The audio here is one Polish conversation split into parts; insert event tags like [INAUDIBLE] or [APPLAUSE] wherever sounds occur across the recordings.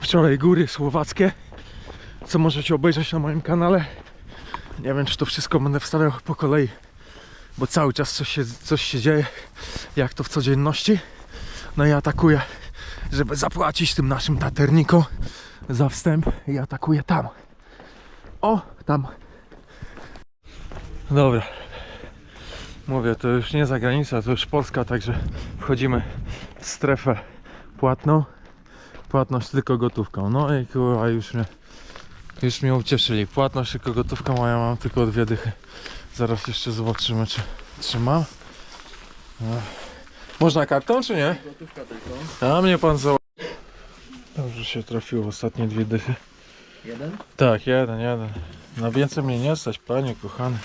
wczoraj góry słowackie, co możecie obejrzeć na moim kanale. Nie wiem, czy to wszystko będę wstawiał po kolei, bo cały czas coś się, coś się dzieje, jak to w codzienności. No i atakuję, żeby zapłacić tym naszym taternikom za wstęp i atakuję tam. O, tam. Dobra. Mówię, to już nie zagranica, to już Polska, także wchodzimy w strefę płatną. Płatność tylko gotówką. No i kurwa, już mnie, już mnie ucieszyli. Płatność tylko gotówką, a ja mam tylko dwie dychy. Zaraz jeszcze zobaczymy, czy, czy mam. No. Można kartą, czy nie? Gotówka tylko. A mnie pan za... Dobrze się trafiło ostatnie dwie dychy. Jeden? Tak, jeden, jeden. Na więcej mnie nie stać, panie kochany.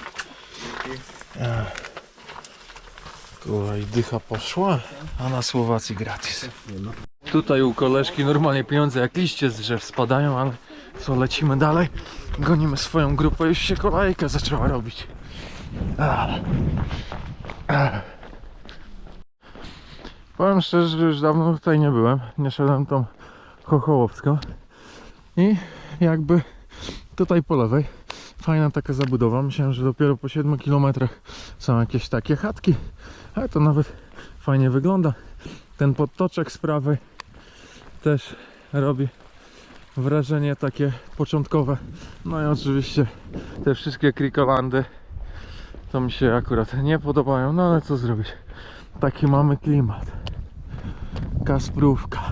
Kurwa, i dycha poszła, a na Słowacji gratis. Tutaj u koleżki normalnie pieniądze jak liście z drzew spadają, ale co, lecimy dalej. Gonimy swoją grupę, już się kolejka zaczęła robić. Powiem szczerze, że już dawno tutaj nie byłem. Nie szedłem tą chochołowską. I jakby tutaj po lewej fajna taka zabudowa. Myślałem, że dopiero po 7 km są jakieś takie chatki, ale to nawet fajnie wygląda. Ten podtoczek z prawej też robi wrażenie takie początkowe. No i oczywiście te wszystkie krikolandy to mi się akurat nie podobają, no ale co zrobić? Taki mamy klimat. Kasprówka.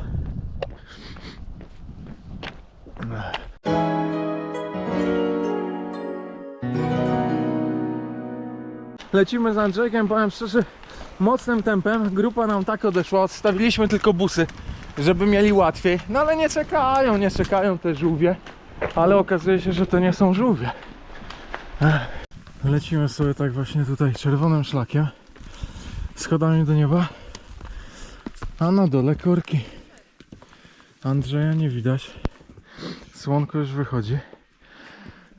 Lecimy z Andrzejkiem, powiem szczerze, mocnym tempem. Grupa nam tak odeszła, odstawiliśmy tylko busy, żeby mieli łatwiej. No ale nie czekają, nie czekają te żółwie. Ale okazuje się, że to nie są żółwie. Lecimy sobie tak właśnie tutaj czerwonym szlakiem. Schodami do nieba. A na dole korki. Andrzeja nie widać. Słonko już wychodzi.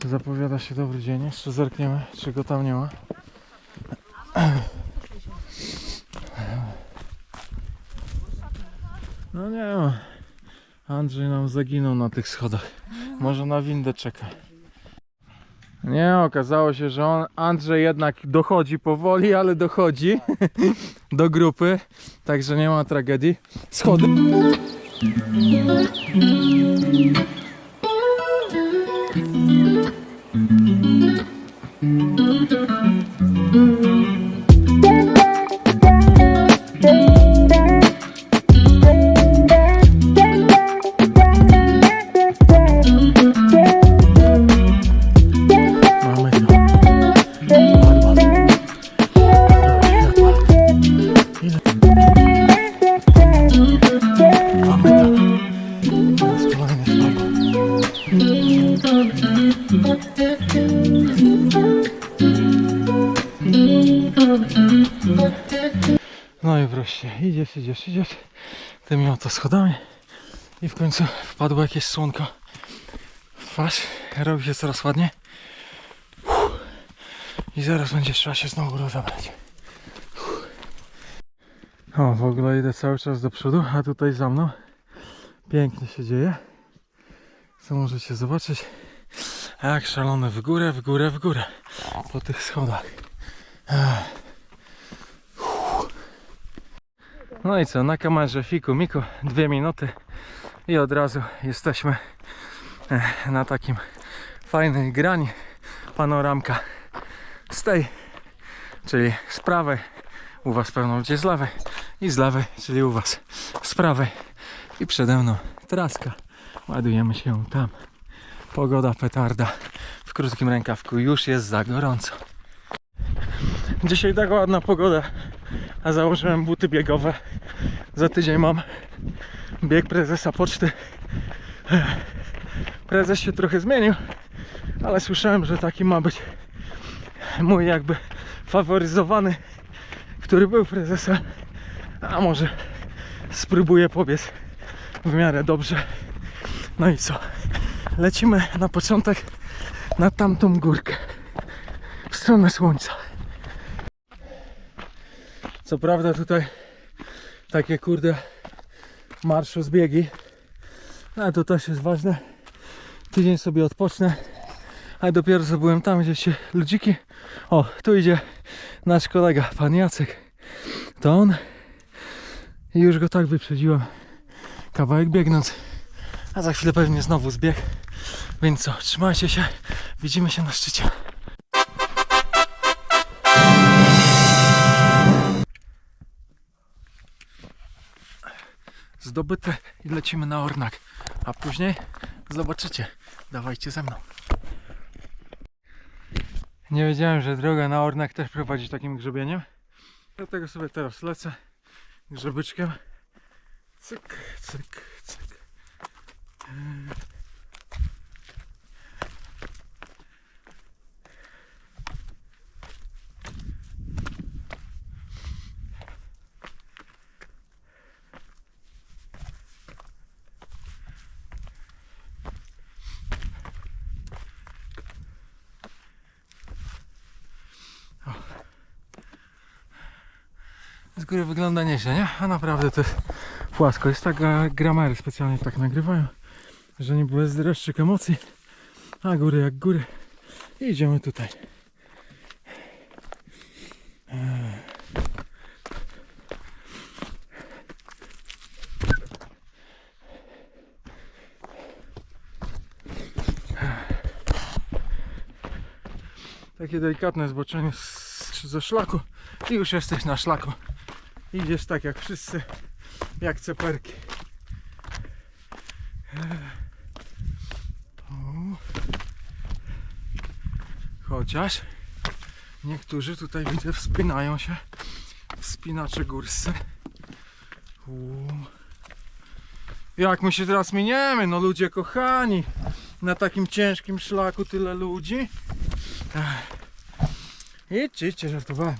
Zapowiada się dobry dzień. Jeszcze zerkniemy, czy go tam nie ma. No nie ma. Andrzej nam zaginął na tych schodach. Może na windę czeka. Nie, okazało się, że on, Andrzej jednak dochodzi powoli, ale dochodzi [LAUGHS] do grupy. Także nie ma tragedii. Schody. Wreszcie, idziesz, idziesz, idziesz tymi oto schodami i w końcu wpadło jakieś słonko w twarz, robi się coraz ładniej. I zaraz będzie trzeba się znowu rozebrać. O, w ogóle idę cały czas do przodu, a tutaj za mną pięknie się dzieje. Co możecie zobaczyć? Jak szalony w górę, w górę, w górę. Po tych schodach. Ech. No i co, na kamerze fiku miku, dwie minuty i od razu jesteśmy eh, na takim fajnej grani. Panoramka z tej, czyli z prawej, u Was pewno będzie z lewej i z lewej, czyli u Was z prawej i przede mną traska. Ładujemy się tam. Pogoda petarda w krótkim rękawku już jest za gorąco. Dzisiaj tak ładna pogoda, a założyłem buty biegowe. Za tydzień mam bieg prezesa poczty. Prezes się trochę zmienił, ale słyszałem, że taki ma być mój jakby faworyzowany, który był prezesem. A może spróbuję pobiec w miarę dobrze. No i co? Lecimy na początek na tamtą górkę w stronę słońca. Co prawda tutaj takie kurde marszu zbiegi, A to też jest ważne. Tydzień sobie odpocznę. A dopiero co byłem tam, gdzie się ludziki. O, tu idzie nasz kolega, pan Jacek. To on. I już go tak wyprzedziłem. Kawałek biegnąc. A za chwilę pewnie znowu zbieg. Więc co, trzymajcie się. Widzimy się na szczycie. Zdobyte i lecimy na Ornak. A później zobaczycie. Dawajcie ze mną. Nie wiedziałem, że droga na Ornak też prowadzi takim grzebieniem. Dlatego sobie teraz lecę grzebyczkiem. Cyk, cyk, cyk. Z góry wygląda nieźle, nie? A naprawdę to jest płasko. Jest tak, a gramery specjalnie tak nagrywają, że nie było dreszczyk emocji. A góry jak góry. I idziemy tutaj. Takie delikatne zboczenie z, ze szlaku i już jesteś na szlaku. Idziesz tak jak wszyscy, jak ceperki. Chociaż niektórzy tutaj widzę wspinają się. Wspinacze górscy. Jak my się teraz miniemy, no ludzie kochani. Na takim ciężkim szlaku tyle ludzi. Idźcie, idźcie, żartowałem.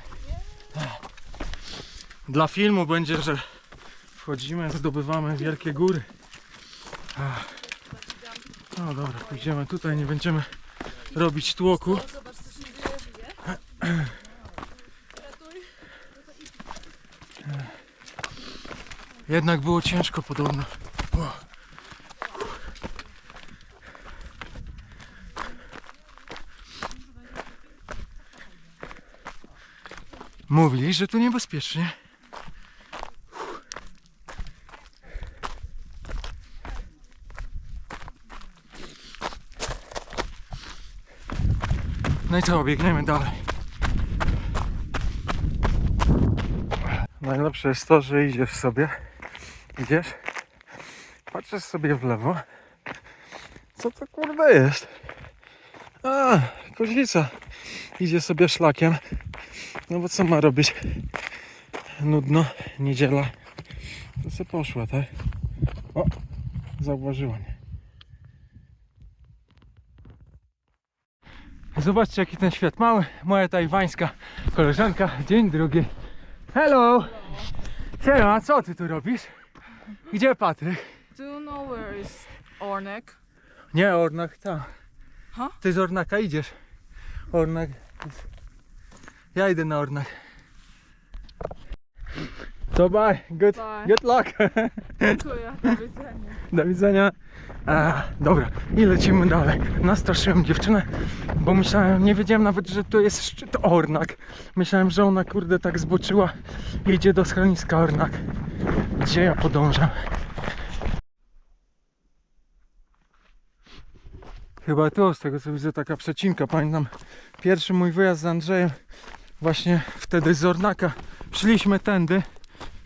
Dla filmu będzie, że wchodzimy, zdobywamy wielkie góry. No dobra, pójdziemy tutaj, nie będziemy robić tłoku. Jednak było ciężko podobno. Mówili, że tu niebezpiecznie. No i co, biegniemy dalej. Najlepsze jest to, że idziesz sobie, idziesz, patrzysz sobie w lewo. Co to kurde jest? A, kozica. Idzie sobie szlakiem. No bo co ma robić? Nudno, niedziela. To se poszła, tak? O, zauważyła mnie. Zobaczcie jaki ten świat mały. Moja tajwańska koleżanka. Dzień drugi. Hello! Siema, co ty tu robisz? Gdzie Patryk? Do you know where is Ornek? Nie, Ornak, tam. Ha? Ty z Ornaka idziesz. Ornak. jest- Ja idę na Ornak. To bye. Good, Bye. good luck. Dziękuję, do [LAUGHS] widzenia. Do widzenia. A, dobra, i lecimy dalej. Nastraszyłem dziewczynę, bo myślałem, nie wiedziałem nawet, że to jest szczyt Ornak. Myślałem, że ona kurde tak zboczyła i idzie do schroniska Ornak. Gdzie ja podążam? Chyba tu, z tego co widzę, taka przecinka. Pamiętam pierwszy mój wyjazd z Andrzejem, właśnie wtedy z Ornaka. Szliśmy tędy,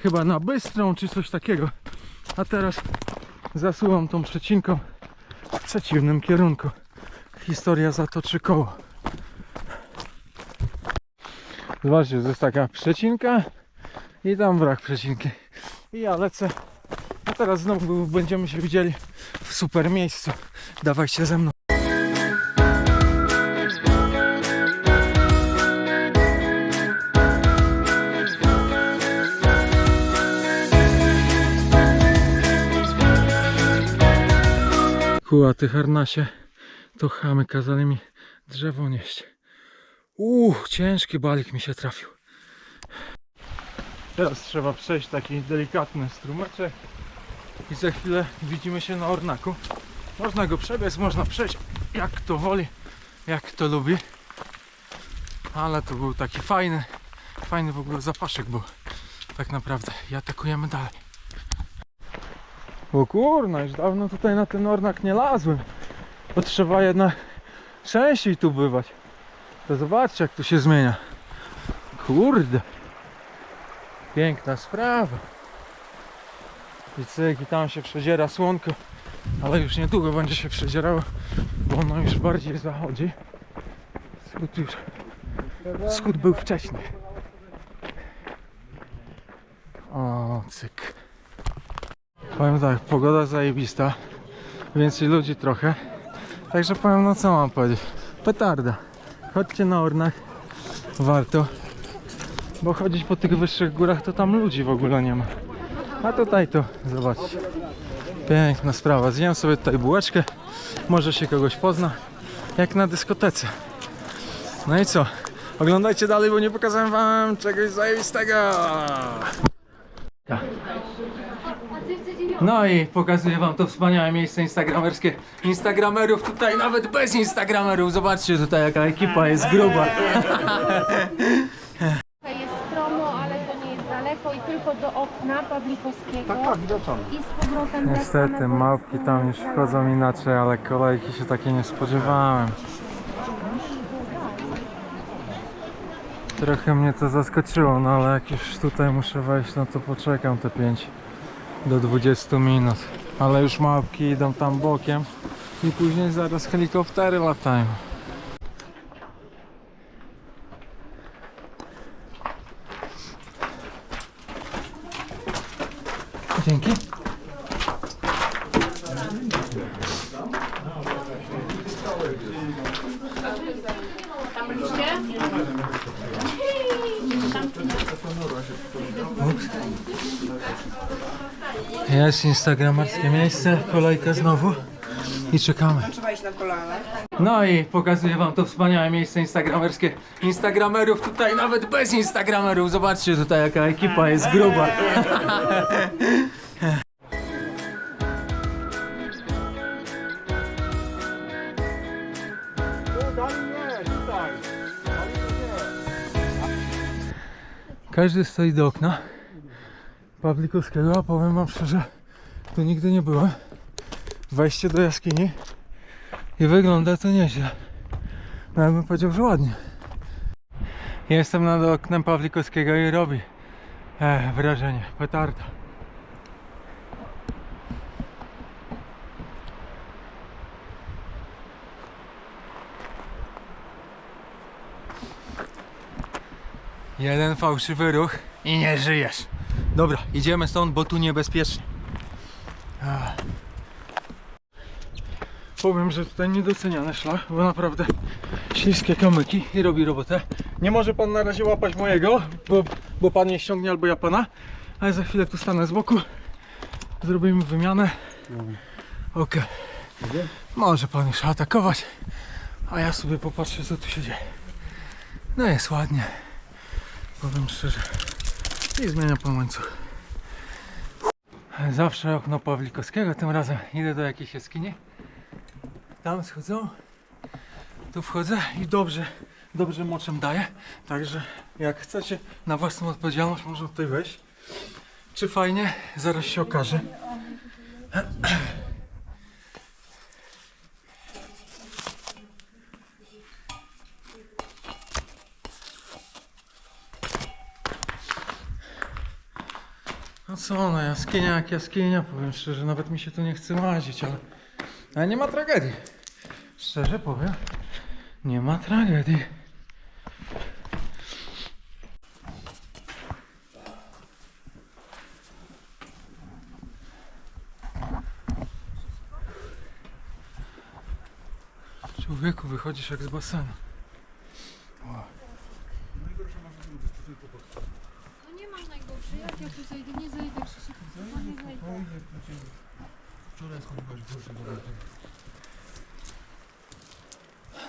chyba na Bystrą czy coś takiego. A teraz zasuwam tą przecinką w przeciwnym kierunku. Historia zatoczy koło. Zobaczcie, to jest taka przecinka i tam brak przecinki. I ja lecę. A teraz znowu będziemy się widzieli w super miejscu. Dawajcie ze mną. Kuła, ty harnasie, to chamy kazali mi drzewo nieść. Uuu, ciężki balik mi się trafił. Teraz trzeba przejść taki delikatny strumeczek. i za chwilę widzimy się na Ornaku. Można go przebiec, można przejść jak kto woli, jak kto lubi. Ale to był taki fajny, fajny w ogóle zapaszek był. Tak naprawdę. I atakujemy dalej. O kurna, już dawno tutaj na ten Ornak nie lazłem. To trzeba jednak częściej tu bywać. To zobaczcie jak tu się zmienia. Kurde. Piękna sprawa. I cyk, i tam się przedziera słonko. Ale już niedługo będzie się przedzierało, bo ono już bardziej zachodzi. Wschód już. Wschód był wcześniej. O, cyk. Powiem tak, pogoda zajebista. Więcej ludzi trochę. Także powiem, no co mam powiedzieć. Petarda. Chodźcie na Ornach. Warto. Bo chodzić po tych wyższych górach to tam ludzi w ogóle nie ma. A tutaj to, zobaczcie. Piękna sprawa. Zjem sobie tutaj bułeczkę. Może się kogoś pozna. Jak na dyskotece. No i co? Oglądajcie dalej, bo nie pokazałem wam czegoś zajebistego. No i pokazuję wam to wspaniałe miejsce instagramerskie. Instagramerów tutaj nawet bez instagramerów. Zobaczcie tutaj jaka ekipa jest gruba. Jest promo, ale to nie jest daleko i tylko do okna Pawlikowskiego. Tak, tak, I z powrotem wraca Niestety małpki tam już wchodzą inaczej, ale kolejki się takie nie spodziewałem. Trochę mnie to zaskoczyło, no ale jak już tutaj muszę wejść, no to poczekam te 5 do 20 minut. Ale już małpki idą tam bokiem i później zaraz helikoptery latają. Dzięki. Jest instagramerskie miejsce, kolejka znowu i czekamy. No i pokazuję wam to wspaniałe miejsce instagramerskie. Instagramerów tutaj nawet bez instagramerów. Zobaczcie tutaj jaka ekipa jest gruba. Każdy stoi do okna Pawlikowskiego, a powiem wam szczerze, tu nigdy nie byłem. Wejście do jaskini i wygląda to nieźle. Nawet bym powiedział, że ładnie. Jestem nad oknem Pawlikowskiego i robi e, wrażenie, petarda. Jeden fałszywy ruch i nie żyjesz. Dobra, idziemy stąd, bo tu niebezpiecznie. Ach. Powiem, że tutaj niedoceniany szlak, bo naprawdę śliskie kamyki i robi robotę. Nie może pan na razie łapać mojego, bo, bo pan nie ściągnie albo ja pana, ale za chwilę tu stanę z boku. Zrobimy wymianę. Okej. Może pan już atakować, a ja sobie popatrzę co tu się dzieje. No jest ładnie. Powiem szczerze. I zmienia pan łańcuch. Zawsze okno Pawlikowskiego, tym razem idę do jakiejś jaskini. Tam schodzą. Tu wchodzę i dobrze, dobrze moczem daję. Także jak chcecie na własną odpowiedzialność można tutaj wejść. Czy fajnie? Zaraz się okaże. No co, no jaskinia jak jaskinia, powiem szczerze, nawet mi się tu nie chce łazić, ale, ale nie ma tragedii. Szczerze powiem, nie ma tragedii. Człowieku, wychodzisz jak z basenu. No nie mam najgorszy, jak ja tu zejdę, nie zejdę Krzysiek, to nie zejdę.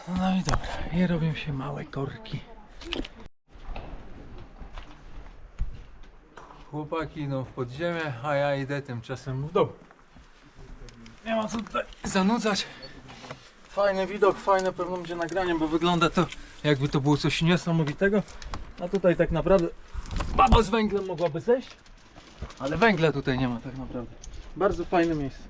No i dobra, i robią się małe korki. Chłopaki idą w podziemie, a ja idę tymczasem w dół. Nie ma co tutaj zanudzać. Fajny widok, fajne pewno będzie nagranie, bo wygląda to jakby to było coś niesamowitego. A tutaj tak naprawdę baba z węglem mogłaby zejść, ale węgla tutaj nie ma tak naprawdę. Bardzo fajne miejsce.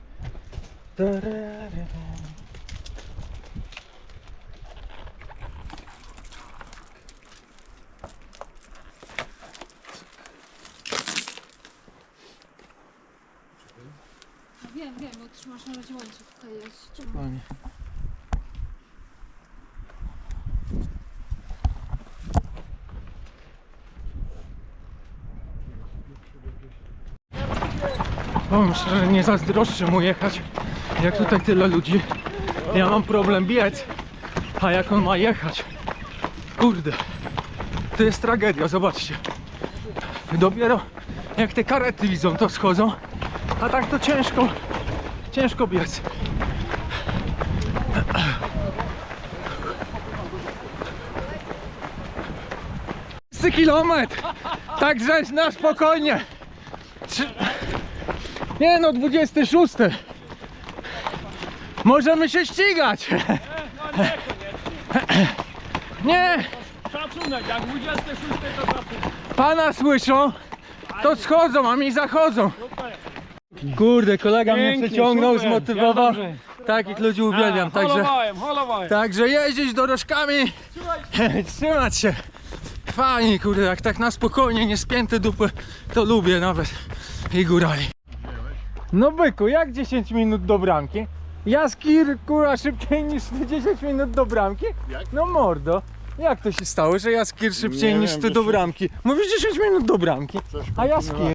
Wiem, wiem, bo trzymasz na razie łańcuch. Jest. Spokojnie. Powiem szczerze, nie zazdroszczę mu jechać, jak tutaj tyle ludzi. Ja mam problem biec, a jak on ma jechać? Kurde, to jest tragedia, zobaczcie. Dopiero jak te karety widzą, to schodzą, a tak to ciężko, ciężko biec. Kilometr! Także na spokojnie! Nie no, 26! Możemy się ścigać! Nie! Szacunek, jak 26 to szacunek. Pana słyszą, to schodzą, a mi zachodzą. Kurde, kolega mnie Pięknie, przeciągnął, super, zmotywował. ja. Takich ludzi uwielbiam, także, Holowałem, holowałem. także jeździć dorożkami, [LAUGHS] trzymać się. Fajnie, kurde, jak tak na spokojnie, nie spięte dupy, to lubię nawet i górali. No byku, jak 10 minut do bramki? Jaskir, kurwa, szybciej niż ty 10 minut do bramki? No mordo. Jak to się stało, że Jaskir szybciej Nie niż wiem, ty do bramki? Mówisz 10 minut do bramki, a Jaskir